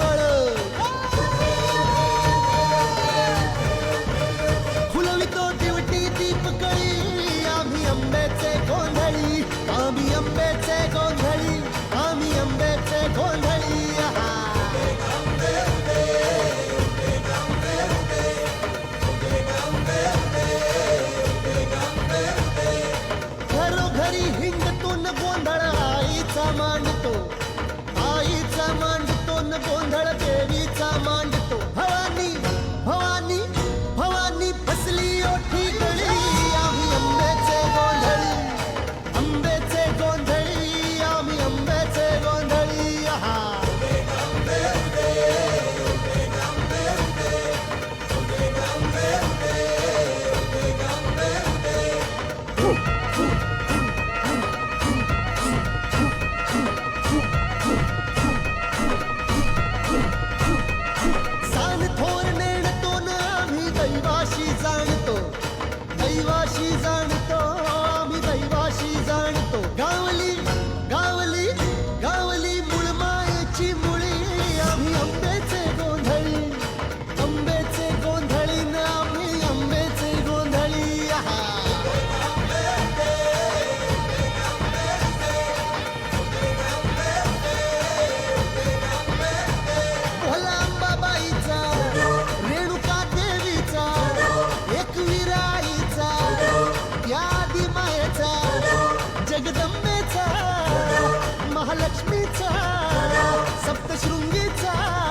आंबळ फुलवितो दिवटी दीपकळी आम्ही आंब्याचे गोंधळी आम्ही आंब्याचे गोंधळी आम्ही आंब्याचे गोंधळी घरोघरी हिंडतून गोंधळ आईचा मांडतो आईचा मान महालक्ष्मीचा सप्तशृंगीचा.